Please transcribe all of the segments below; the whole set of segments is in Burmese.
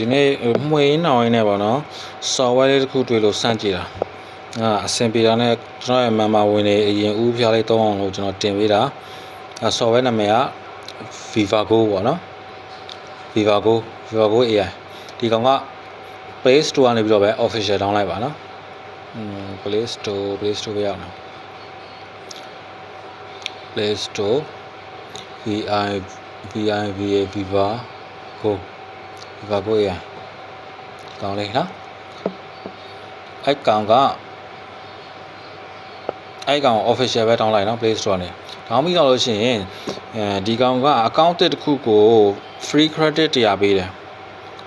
ဒီနေ့မှွေရင်းနောင်ရင်းနဲ့ပေါ့နော် software လေးတစ်ခုတွေ့လို့စမ်းကြည့်တာအာအဆင်ပြေတာနဲ့ကျွန်တော်ရဲ့ member ဝင်နေအရင်ဦးဖျားလေးသုံးအောင်လို့ကျွန်တော်တင်ပေးတာအဲ software နာမည်က Vivago ပေါ့နော် Vivago Vivago AI ဒီကောင်က Play Store ကနေပြီးတော့ပဲ official download လိုက်ပါနော်อืม Play Store Play Store ပဲရောက်နော် Play Store VI VI VA Viva Go Viva Go AI ကောင်းလေးနော်အဲ့ကောင်ကအဲ့ကောင် official ပဲ download လိုက်နော် Play Store နဲ့တောင်းပြီးတော့လို့ရှိရင်အဲဒီကောင်က account တစ်ခုကို free credit တရားပေးတယ်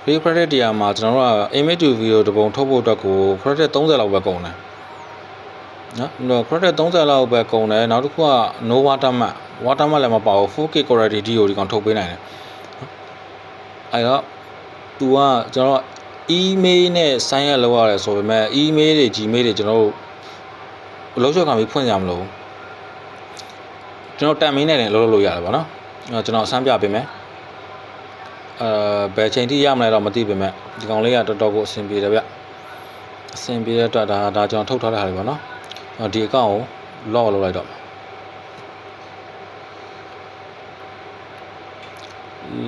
free credit တရားမှာကျွန်တော်တို့က image to video တစ်ပုံထုတ်ဖို့အတွက်ကို credit 30လောက်ပဲကုန်တယ်နော် credit 30လောက်ပဲကုန်တယ်နောက်တစ်ခုက no watermark watermark လည်းမပါဘူး 4K quality ကိုဒီကောင်ထုတ်ပေးနိုင်တယ်အဲ့တော့ तू ကကျွန်တော် email နဲ့ sign up လုပ်ရတယ်ဆိုပေမဲ့ email တွေ gmail တွေကျွန်တော်တို့လုံးချောက်ခံပြီးဖွင့်ကြမလို့ကျွန်တော်တန်မင်းနဲ့လည်းလုပ်လို့ရတယ်ဗောနော်အဲ့တော့ကျွန်တော်အဆန်းပြပေးမယ်အဲဘယ်ချိန်ထိရမလဲတော့မသိပေမဲ့ဒီကောင်လေးကတော်တော်ကိုအဆင်ပြေတယ်ဗျအဆင်ပြေတဲ့အတွက်ဒါဒါကျွန်တော်ထုတ်ထားတဲ့ဟာတွေဗောနော်အဲ့တော့ဒီအကောင့်ကို log လုပ်လိုက်တော့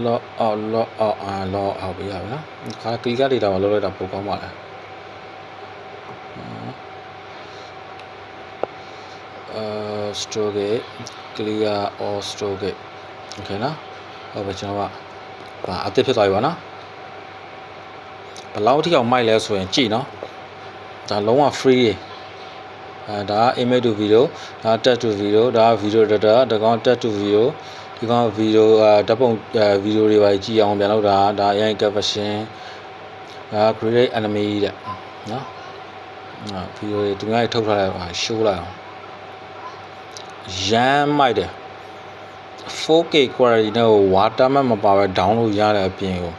လောအော်လောအော်အာလောအော်ပြရပါနော်ခါကလီကဒေတာမှာလုပ်လိုက်တာပိုကောင်းပါလားအာ storage clear all storage okay နော်ဟုတ်ပြီကျွန်တော်ကဒါအသစ်ဖြစ်သွားပြီပါနော်ဘယ်လောက်ထိအောင်မိုက်လဲဆိုရင်ကြည့်နော်ဒါလုံးဝ free ရေအဲဒါ image to video ဒါ text to video ဒါ video data ဒါကောင် text to video ဒီကောင် video အာဓာတ်ပုံဗီဒီယိုတွေပါကြည့်အောင်ပြန်လုပ်တာဒါ AI caption ဒါ create enemy တဲ့နော်အာဗီဒီယိုတွေသူများထုတ်ထားတဲ့ဟာ show လိုက်အောင်ရမ်းမိုက်တယ် 4K quality နဲ့ watermark မပါဘဲ download ရတဲ့အပြင်ကို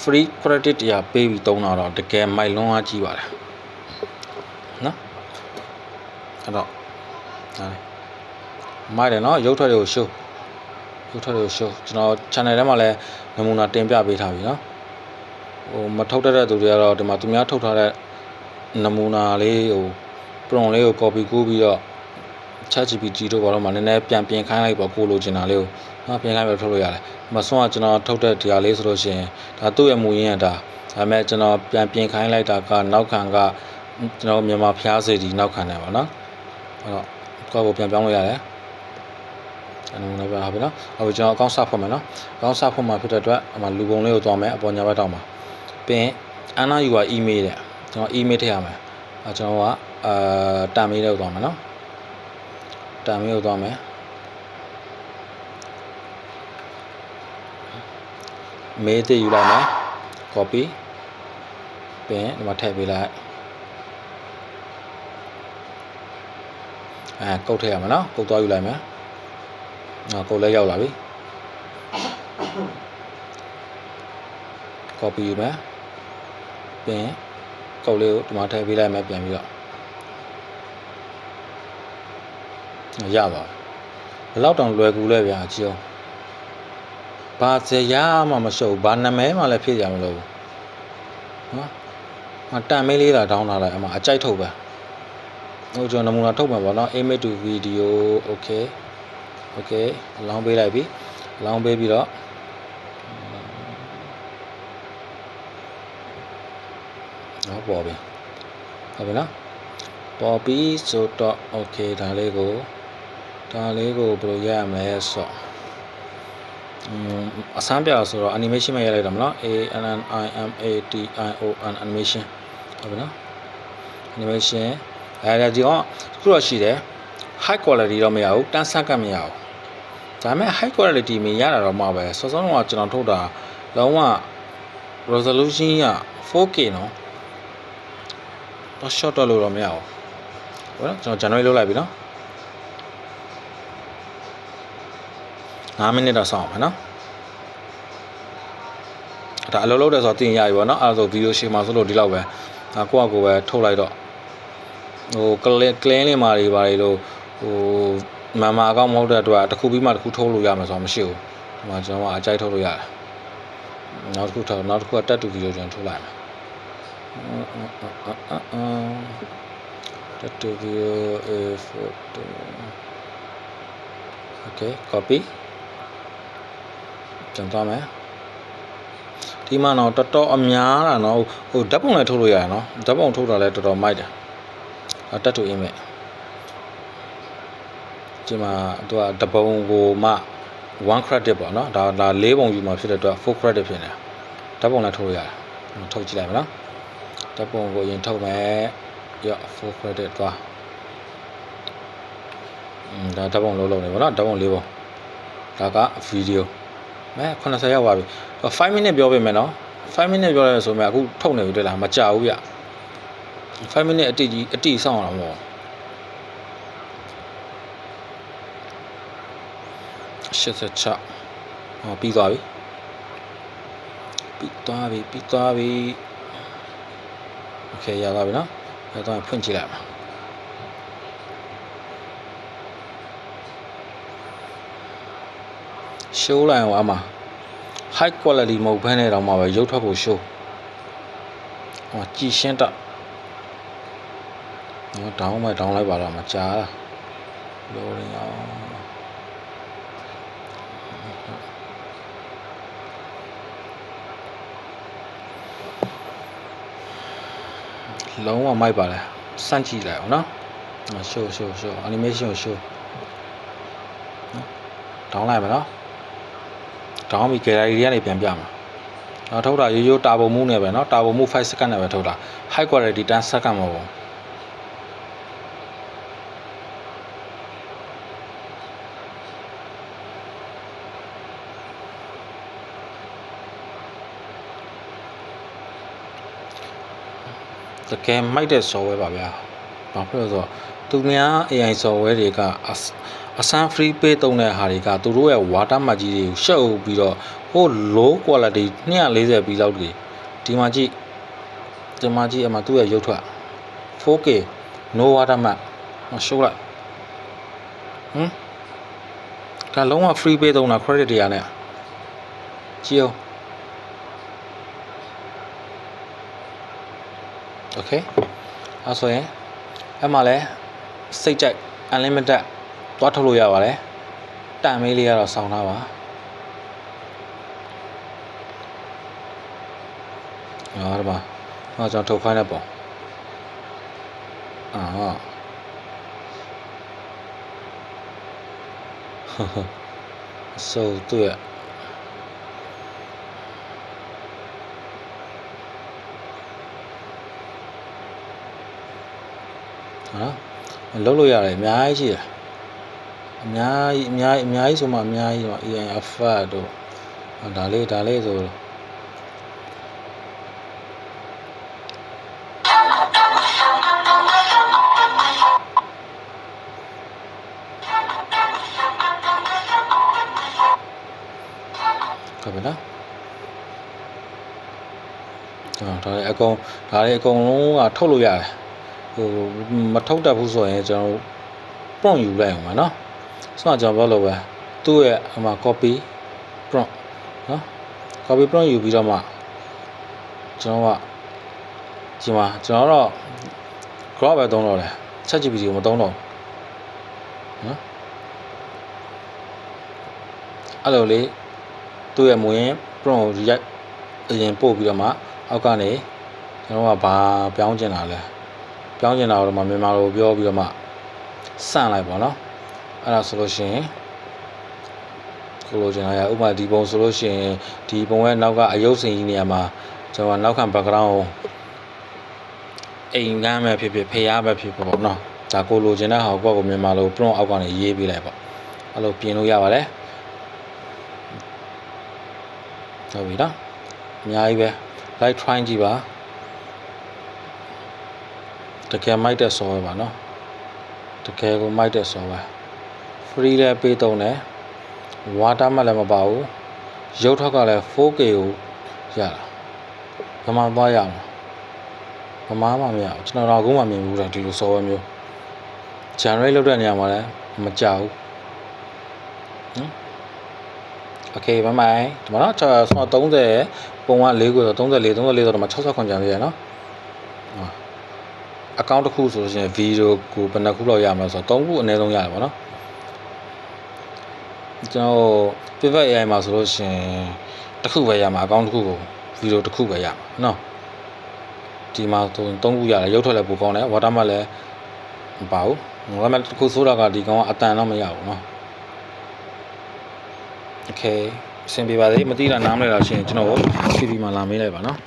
free credit တရားပေးပြီးသုံးတာတော့တကယ်မိုက်လုံးအားကြီးပါတယ်နော်အဲ့တော့ဒါလေး မိုက်တယ်နော်ရုပ်ထွက်တွေကို show ရုပ်ထွက်တွေကို show ကျွန်တော် channel ထဲမှာလည်းနမူနာတင်ပြပေးထားပြီနော်ဟိုမထုတ်တတ်တဲ့သူတွေကတော့ဒီမှာသူများထုတ်ထားတဲ့နမူနာလေးဟို prompt လေးကို copy ကူးပြီးတော့ ChatGPT တို့ဘာလို့မှနည်းနည်းပြန်ပြင်ခိုင်းလိုက်ပေါ့ကိုလိုချင်တာလေးကိုနော်ပြင်ခိုင်းပြီးထုတ်လို့ရတယ်။မဆွမ်းကကျွန်တော်ထုတ်တဲ့ဒီဟာလေးဆိုလို့ရှိရင်ဒါသူ့ရဲ့မူရင်းကဒါဒါပေမဲ့ကျွန်တော်ပြန်ပြင်ခိုင်းလိုက်တာကနောက်ခံကကျွန်တော်မြန်မာဖျားစေဒီနောက်ခံတယ်ပေါ့နော်။အဲ့တော့ကိုယ့်ကိုပြန်ပြောင်းလို့ရတယ်။ အဲ့လိုလည်းပါပြီနော်။အခုကျွန်တော်အကောင့်စဖွင့်မယ်နော်။အကောင့်စဖွင့်မှာဖြစ်တဲ့အတွက်အမှလူပုံလေးကိုသွားမယ်အပေါ်ညာဘက်တောက်မှာ။ပြီးရင်အနာယူက email တဲ့ကျွန်တော် email ထည့်ရမယ်။အဲကျွန်တော်ကအာတာမေးလေးကိုသွားမယ်နော်။တာမေးကိုသွားမယ်မေးတဲ့ယူလိုက်မယ် copy ပြီးရင်ဒီမှာထည့်ပေးလိုက်အဲကုတ်ထည့်ရမယ်နော်ကုတ်သွားယူလိုက်မယ် နော်ကုတ်လည်းရောက်လာပြီ copy ယူမယ်ပြီးရင်ကုတ်လေးကိုဒီမှာထည့်ပေးလိုက်မယ်ပြန်ပြီးတော့ရပါဘယ်လောက်တောင်လွယ်ကူလဲဗျာကြည့်အောင်ဘာစရာမှမရှုပ်ဘာနာမည်မှလည်းဖြစ်ကြမလို့နော်အတန်မေးလေးတာတောင်းလာလိုက်အမအကြိုက်ထုတ်ပဲဟိုကျွန်တော်နမူနာထုတ်မှာပေါ့နော် image to video okay okay အလောင်းပေးလိုက်ပြီအလောင်းပေးပြီးတော့နော်ပေါ်ပြီဟုတ်ပြီနော်ပေါ်ပြီဆိုတော့ okay ဒါလေးကိုဒါလေးကိုဘယ်လိုရရမလဲဆိုတော့อืมအစမ်းပြဆိုတော့ animation မှာရလိုက်တာမလား A N N I M A T I O N animation ဟုတ်ပြီနော် animation အဲဒီကောင်ခုတော့ရှိတယ် high quality တော့မရဘူးတန်းဆက်ကမရဘူး ဒါပေမဲ့ high quality မြင်ရတာတော့မှပဲစောစောကကျွန်တော်ထုတ်တာလုံးဝ resolution က 4K နော်တော့ short တော့လို့တော့မရဘူးဟုတ်နော်ကျွန်တော် generate လုပ်လိုက်ပြီနော်9မိနစ်တော့စောင့်အောင်မယ်နော်ဒါအလုပ်လုပ်တယ်ဆိုတော့တင်ရပြီပေါ့နော်အဲ့ဒါဆိုဗီဒီယိုရှင်းမှာဆိုလို့ဒီလောက်ပဲဒါကိုယ့်အကိုပဲထုတ်လိုက်တော့ဟိုကလင်းကလင်းလေးမာတွေပါလေလို့ဟို မမအကောင့်မဟုတ်တဲ့အတွက်တစ်ခုပြီးမှတစ်ခုထုတ်လို့ရမှာဆိုတော့မရှိဘူးဒီမှာကျွန်တော်ကအကြိုက်ထုတ်လို့ရတယ်နောက်တစ်ခုထောက်နောက်တစ်ခုကတက်တူဗီဒီယိုကျွန်တော်ထုတ်လိုက်မယ်တက်တူဗီဒီယို a photo okay copy ကျွန်တော်မယ်ဒီမှာတော့တော်တော်အများတာနော်ဟိုဓာတ်ပုံလည်းထုတ်လို့ရတယ်နော်ဓာတ်ပုံထုတ်တာလည်းတော်တော်မိုက်တယ်အတက်တူအင်းမဲ့ ဒီမှာသူကတပုံကိုမှ1 credit ပေါ့နော်ဒါဒါ၄ပုံယူမှာဖြစ်တဲ့အတွက်4 credit ဖြစ်နေတာဓာတ်ပုံလည်းထုတ်လို့ရတယ်ထုတ်ကြည့်လိုက်မယ်နော်ဓာတ်ပုံကိုရင်ထုတ်မယ်ရ4 credit သွားอืมဒါဓာတ်ပုံလုံးလုံးနေပေါ့နော်ဓာတ်ပုံ၄ပုံဒါကဗီဒီယိုမဲ80ရောက်ပါပြီ5 minute ပြောပေးမယ်နော်5 minute ပြောရဲဆိုမှအခုထုတ်နေပြီတွေ့လားမကြဘူးဗျ5 minute အတိကြီးအတိစောင့်အောင်မဟုတ် 86ဟောပြီးသွားပြီပြီးသွားပြီပြီးသွားပြီโอเคရသွားပြီနော်ရသွားရင်ဖွင့်ကြည့်လိုက်ပါရှိုးလိုက်အောင်အမ high quality မဟုတ်ဘဲနဲ့တော့မှပဲရုပ်ထွက်ဖို့ရှိုးဟောကြည်ရှင်းတော့ဟော down မဲ့ down လိုက်ပါတော့မကြားတာလိုရအောင် လုံးဝမိုက်ပါလေစန့်ကြည့်လိုက်အောင်နော်ရှိုးရှိုးရှိုး animation ရှိုးဒေါင်းလိုက်မယ်နော်ဒေါင်းပြီး gallery တွေကနေပြန်ပြမှာနောက်ထုတ်တာရိုးရိုးတာပုံမှုနဲ့ပဲနော်တာပုံမှု5 second နဲ့ပဲထုတ်တာ high quality 10 second မှာပေါ့ တ်ဘူးတကယ်မိုက်တဲ့ software ပါဗျာ။ဘာဖြစ်လို့လဲဆိုတော့သူများ AI software တွေကအစအစမ်း free pay တုံးတဲ့ဟာတွေကသူတို့ရဲ့ watermark ကြီးတွေကိုရှုပ်ပြီးတော့ဟို low quality 240ပြီးလောက်တွေဒီမှာကြည့်ဒီမှာကြည့်အမှသူ့ရဲ့ရုပ်ထွက် 4K no watermark မရှုပ်လိုက်ဟမ်ဒါလုံးဝ free pay တုံးတာ credit တွေရနဲ့ကြည့်အောင် okay အဲဆိုရင်အဲ့မှာလဲစိတ်ကြိုက် unlimited သွားထုတ်လို့ရပါတယ်တန်မေးလေးကတော့စောင်းထားပါဟာဒီမှာဟောကျွန်တော်ထုတ်ခိုင်းတဲ့ပုံအာဟာဆိုသူရ ဟာလုံးလို့ရတယ်အများကြီးရှိတယ်အများကြီးအများကြီးအများကြီးဆိုမှအများကြီးတော့ AI alpha တို့ဒါလေးဒါလေးဆိုကပ်နော်ဒါဒါလေးအကုန်ဒါလေးအကုန်လုံးကထုတ်လို့ရတယ် ဟိုမထုတ်တတ်ဘူးဆိုရင်ကျွန်တော်ပုံယူလိုက်အောင်ပါနော်ဆိုတော့ကျွန်တော်ပြောလို့ပဲသူ့ရဲ့အမှ copy prompt နော် copy prompt ယူပြီးတော့မှကျွန်တော်ကဒီမှာကျွန်တော်တော့ crop ပဲသုံးတော့တယ် ChatGPT ကိုမသုံးတော့နော်အဲ့လိုလေသူ့ရဲ့မူရင်း prompt ကိုရိုက်အရင်ပို့ပြီးတော့မှအောက်ကနေကျွန်တော်ကဘာပြောင်းကျင်တာလဲ ပြောင်းကျင်တာတော့မှမြန်မာလိုပြောပြီးတော့မှစန့်လိုက်ပါတော့အဲ့ဒါဆိုလို့ရှိရင်ကိုလိုချင်တာရဥပမာဒီပုံဆိုလို့ရှိရင်ဒီပုံရဲ့နောက်ကအယုတ်စင်ကြီးနေရာမှာကျွန်တော်နောက်ခံ background ကိုအိမ်ကမ်းပဲဖြစ်ဖြစ်ဖျားပဲဖြစ်ဖြစ်ပေါ့နော်ဒါကိုလိုချင်တဲ့ဟာကိုကိုမြန်မာလို prompt အောက်ကနေရေးပေးလိုက်ပေါ့အဲ့လိုပြင်လို့ရပါတယ်ဟုတ်ပြီနော်အများကြီးပဲ light try ကြည့်ပါ တကယ်မိုက်တဲ့ software ပါနော်တကယ်ကိုမိုက်တဲ့ software free လည်းပေးသုံးတယ် water မှလည်းမပါဘူးရုပ်ထွက်ကလည်း 4K ကိုရတာဗမာသွားရအောင်ဗမာမှမရဘူးကျွန်တော်တော့အခုမှမြင်ဘူးတာဒီလို software မျိုး generate လုပ်တဲ့နေရာမှာလည်းမကြောက်ဘူးနော် okay bye bye ဒီမှာတော့ကျွန်တော်30ပုံက4ကိုဆို34 34ဆိုတော့မှ68ကျန်သေးရနော် account တစ်ခုဆိုလို့ရှိရင် video ကိုဘယ်နှခုလောက်ရမလဲဆိုတော့၃ခုအနည်းဆုံးရတယ်ပေါ့နော်ကျွန်တော် pivot AI မှာဆိုလို့ရှိရင်တစ်ခုပဲရမှာ account တစ်ခုကို video တစ်ခုပဲရမှာနော်ဒီမှာဆိုရင်၃ခုရတယ်ရုပ်ထွက်လည်းပိုကောင်းတယ် watermark လည်းမပါဘူးငွေမှတစ်ခုဆိုတာကဒီကောင်ကအတန်တော့မရဘူးနော် okay အဆင်ပြေပါသေးမသိတာနားမလည်တာရှိရင်ကျွန်တော် CV မှာလာမေးလိုက်ပါနော်